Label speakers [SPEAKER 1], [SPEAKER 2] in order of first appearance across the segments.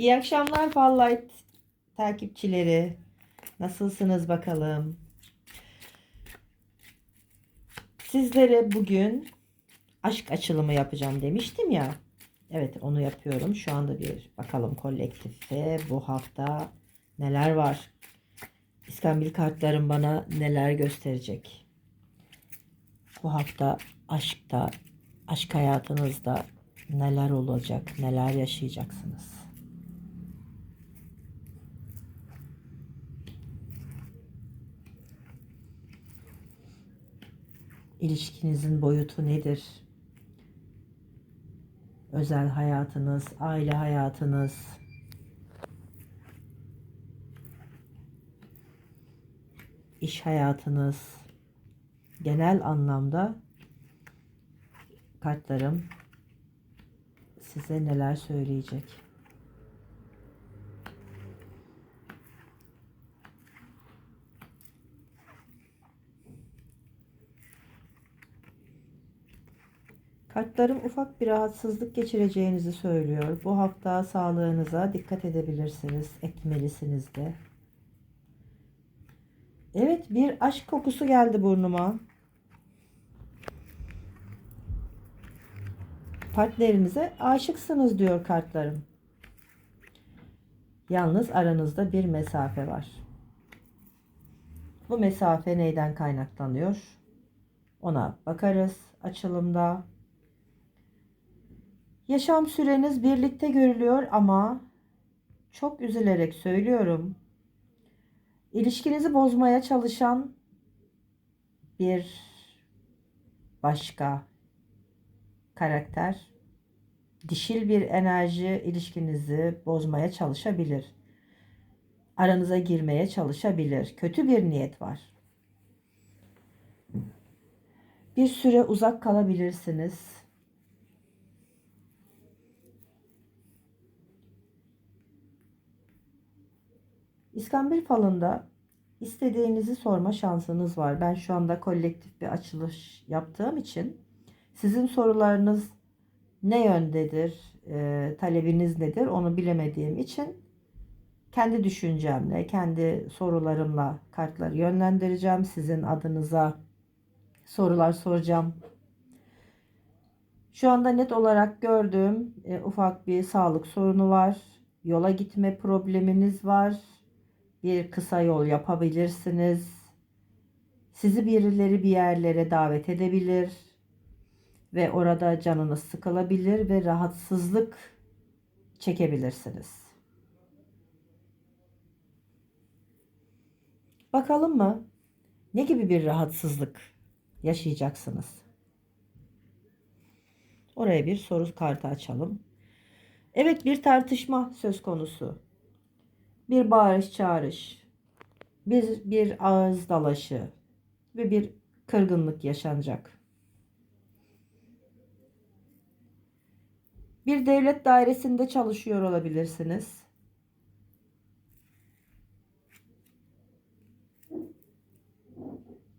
[SPEAKER 1] İyi akşamlar Fallight takipçileri. Nasılsınız bakalım? Sizlere bugün aşk açılımı yapacağım demiştim ya. Evet onu yapıyorum. Şu anda bir bakalım kolektifte bu hafta neler var. İskambil kartlarım bana neler gösterecek. Bu hafta aşkta, aşk hayatınızda neler olacak, neler yaşayacaksınız. İlişkinizin boyutu nedir? Özel hayatınız, aile hayatınız, iş hayatınız, genel anlamda kartlarım size neler söyleyecek? Kartlarım ufak bir rahatsızlık geçireceğinizi söylüyor. Bu hafta sağlığınıza dikkat edebilirsiniz, etmelisiniz de. Evet, bir aşk kokusu geldi burnuma. Partnerinize aşıksınız diyor kartlarım. Yalnız aranızda bir mesafe var. Bu mesafe neyden kaynaklanıyor? Ona bakarız açılımda. Yaşam süreniz birlikte görülüyor ama çok üzülerek söylüyorum. İlişkinizi bozmaya çalışan bir başka karakter, dişil bir enerji ilişkinizi bozmaya çalışabilir. Aranıza girmeye çalışabilir. Kötü bir niyet var. Bir süre uzak kalabilirsiniz. İskambil falında istediğinizi sorma şansınız var. Ben şu anda kolektif bir açılış yaptığım için sizin sorularınız ne yöndedir, e, talebiniz nedir onu bilemediğim için kendi düşüncemle, kendi sorularımla kartları yönlendireceğim. Sizin adınıza sorular soracağım. Şu anda net olarak gördüğüm e, ufak bir sağlık sorunu var. Yola gitme probleminiz var. Bir kısa yol yapabilirsiniz. Sizi birileri bir yerlere davet edebilir ve orada canınız sıkılabilir ve rahatsızlık çekebilirsiniz. Bakalım mı? Ne gibi bir rahatsızlık yaşayacaksınız? Oraya bir soru kartı açalım. Evet bir tartışma söz konusu. Bir bağırış çağırış. Bir, bir ağız dalaşı ve bir kırgınlık yaşanacak. Bir devlet dairesinde çalışıyor olabilirsiniz.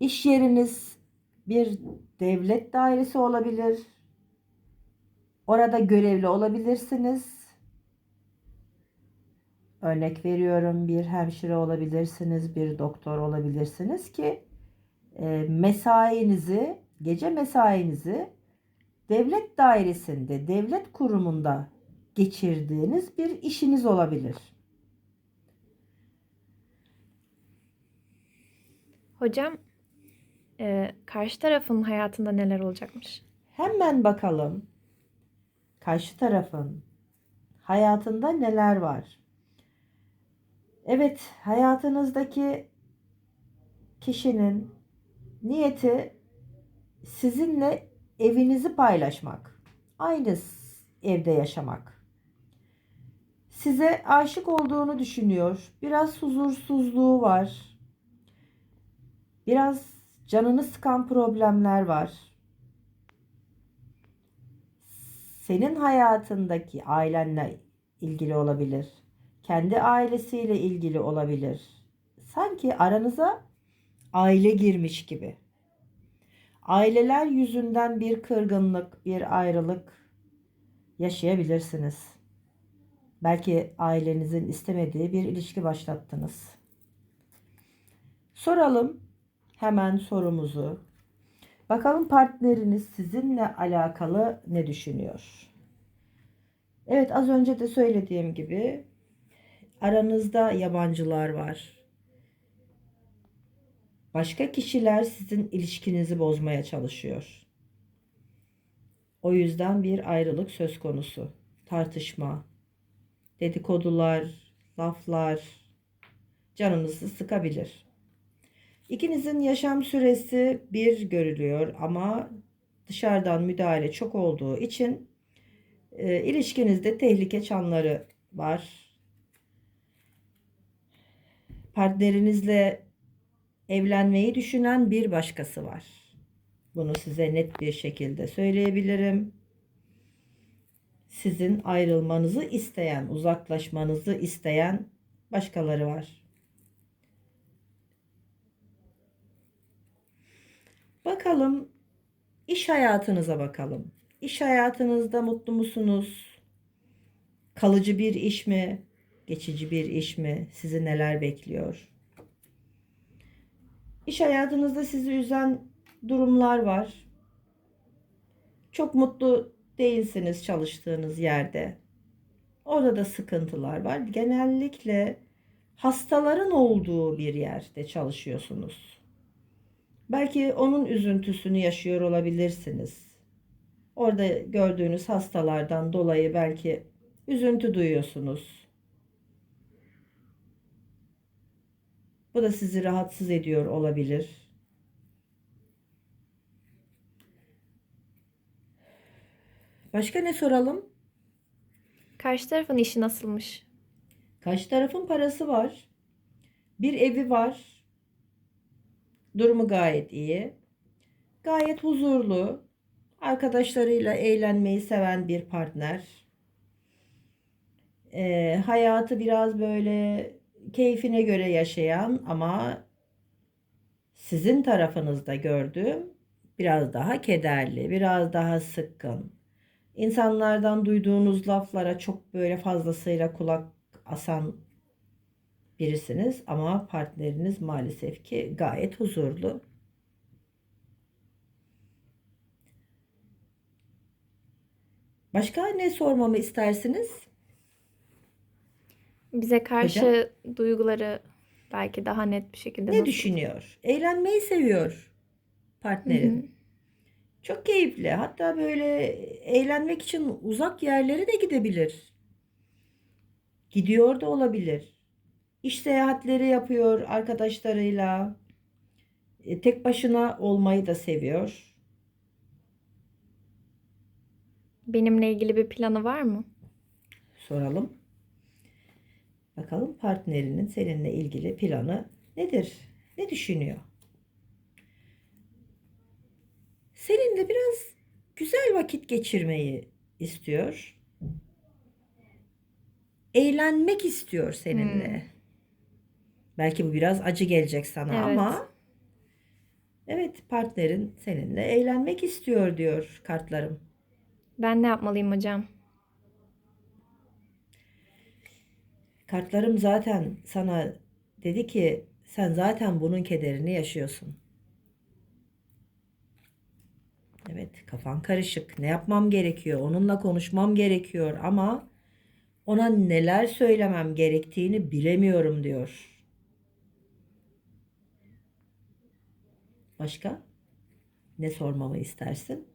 [SPEAKER 1] İş yeriniz bir devlet dairesi olabilir. Orada görevli olabilirsiniz. Örnek veriyorum bir hemşire olabilirsiniz, bir doktor olabilirsiniz ki e, mesainizi, gece mesainizi devlet dairesinde, devlet kurumunda geçirdiğiniz bir işiniz olabilir.
[SPEAKER 2] Hocam, e, karşı tarafın hayatında neler olacakmış?
[SPEAKER 1] Hemen bakalım karşı tarafın hayatında neler var? Evet, hayatınızdaki kişinin niyeti sizinle evinizi paylaşmak. Aynı evde yaşamak. Size aşık olduğunu düşünüyor. Biraz huzursuzluğu var. Biraz canını sıkan problemler var. Senin hayatındaki ailenle ilgili olabilir. Kendi ailesiyle ilgili olabilir. Sanki aranıza aile girmiş gibi. Aileler yüzünden bir kırgınlık, bir ayrılık yaşayabilirsiniz. Belki ailenizin istemediği bir ilişki başlattınız. Soralım hemen sorumuzu. Bakalım partneriniz sizinle alakalı ne düşünüyor? Evet az önce de söylediğim gibi aranızda yabancılar var. Başka kişiler sizin ilişkinizi bozmaya çalışıyor. O yüzden bir ayrılık söz konusu. Tartışma, dedikodular, laflar canınızı sıkabilir. İkinizin yaşam süresi bir görülüyor ama dışarıdan müdahale çok olduğu için e, ilişkinizde tehlike çanları var. Partnerinizle evlenmeyi düşünen bir başkası var. Bunu size net bir şekilde söyleyebilirim. Sizin ayrılmanızı isteyen, uzaklaşmanızı isteyen başkaları var. Bakalım iş hayatınıza bakalım. İş hayatınızda mutlu musunuz? Kalıcı bir iş mi? Geçici bir iş mi? Sizi neler bekliyor? İş hayatınızda sizi üzen durumlar var. Çok mutlu değilsiniz çalıştığınız yerde. Orada da sıkıntılar var. Genellikle hastaların olduğu bir yerde çalışıyorsunuz. Belki onun üzüntüsünü yaşıyor olabilirsiniz. Orada gördüğünüz hastalardan dolayı belki üzüntü duyuyorsunuz. Bu da sizi rahatsız ediyor olabilir. Başka ne soralım?
[SPEAKER 2] Karşı tarafın işi nasılmış?
[SPEAKER 1] Karşı tarafın parası var. Bir evi var. Durumu gayet iyi. Gayet huzurlu. Arkadaşlarıyla eğlenmeyi seven bir partner. Ee, hayatı biraz böyle keyfine göre yaşayan ama sizin tarafınızda gördüğüm biraz daha kederli, biraz daha sıkkın. İnsanlardan duyduğunuz laflara çok böyle fazlasıyla kulak asan birisiniz ama partneriniz maalesef ki gayet huzurlu. Başka ne sormamı istersiniz?
[SPEAKER 2] Bize karşı duyguları belki daha net bir şekilde
[SPEAKER 1] Ne
[SPEAKER 2] nasıl?
[SPEAKER 1] düşünüyor? Eğlenmeyi seviyor partnerin.
[SPEAKER 2] Hı hı.
[SPEAKER 1] Çok keyifli. Hatta böyle eğlenmek için uzak yerlere de gidebilir. Gidiyor da olabilir. İş seyahatleri yapıyor arkadaşlarıyla. E, tek başına olmayı da seviyor.
[SPEAKER 2] Benimle ilgili bir planı var mı?
[SPEAKER 1] Soralım. Bakalım partnerinin seninle ilgili planı nedir? Ne düşünüyor? Seninle biraz güzel vakit geçirmeyi istiyor. Eğlenmek istiyor seninle.
[SPEAKER 2] Hmm.
[SPEAKER 1] Belki bu biraz acı gelecek sana
[SPEAKER 2] Evet.
[SPEAKER 1] ama evet partnerin seninle eğlenmek istiyor diyor kartlarım.
[SPEAKER 2] Ben ne yapmalıyım hocam?
[SPEAKER 1] Kartlarım zaten sana dedi ki sen zaten bunun kederini yaşıyorsun. Evet, kafan karışık. Ne yapmam gerekiyor? Onunla konuşmam gerekiyor ama ona neler söylemem gerektiğini bilemiyorum diyor. Başka? Ne sormamı istersin?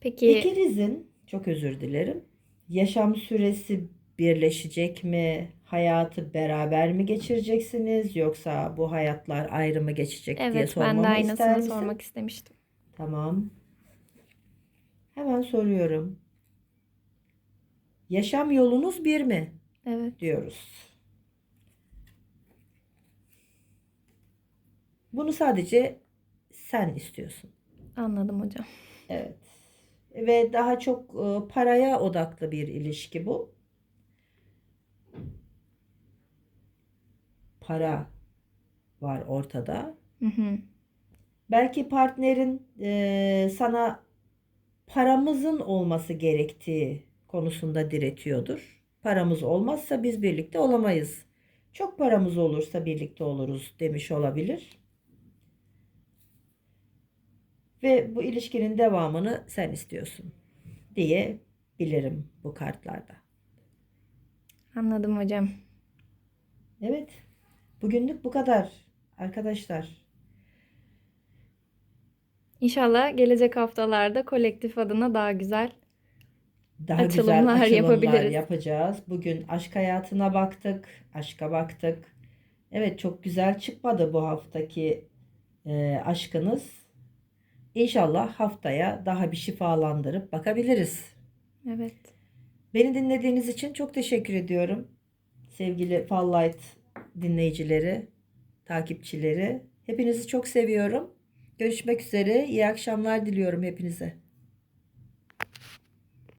[SPEAKER 2] Peki
[SPEAKER 1] İkinizin, çok özür dilerim, yaşam süresi birleşecek mi? Hayatı beraber mi geçireceksiniz? Yoksa bu hayatlar ayrı mı geçecek diye
[SPEAKER 2] evet ben
[SPEAKER 1] sormamı
[SPEAKER 2] de
[SPEAKER 1] ister
[SPEAKER 2] aynısını
[SPEAKER 1] misin?
[SPEAKER 2] sormak istemiştim.
[SPEAKER 1] Tamam. Hemen soruyorum. Yaşam yolunuz bir mi?
[SPEAKER 2] Evet.
[SPEAKER 1] diyoruz. Bunu sadece sen istiyorsun.
[SPEAKER 2] Anladım hocam.
[SPEAKER 1] Evet. Ve daha çok e, paraya odaklı bir ilişki bu. Para var ortada.
[SPEAKER 2] Hı hı.
[SPEAKER 1] Belki partnerin e, sana paramızın olması gerektiği konusunda diretiyordur. Paramız olmazsa biz birlikte olamayız. Çok paramız olursa birlikte oluruz demiş olabilir. Ve bu ilişkinin devamını sen istiyorsun diye bilirim bu kartlarda.
[SPEAKER 2] Anladım hocam.
[SPEAKER 1] Evet. Bugünlük bu kadar arkadaşlar.
[SPEAKER 2] İnşallah gelecek haftalarda kolektif adına daha güzel
[SPEAKER 1] Daha güzel
[SPEAKER 2] Açılımlar
[SPEAKER 1] açılımlar
[SPEAKER 2] yapabiliriz.
[SPEAKER 1] yapacağız. Bugün aşk hayatına baktık, aşka baktık. Evet çok güzel çıkmadı bu haftaki e, aşkınız. İnşallah haftaya daha bir şifalandırıp bakabiliriz.
[SPEAKER 2] Evet.
[SPEAKER 1] Beni dinlediğiniz için çok teşekkür ediyorum. Sevgili Fall Light dinleyicileri, takipçileri. Hepinizi çok seviyorum. Görüşmek üzere. İyi akşamlar diliyorum hepinize.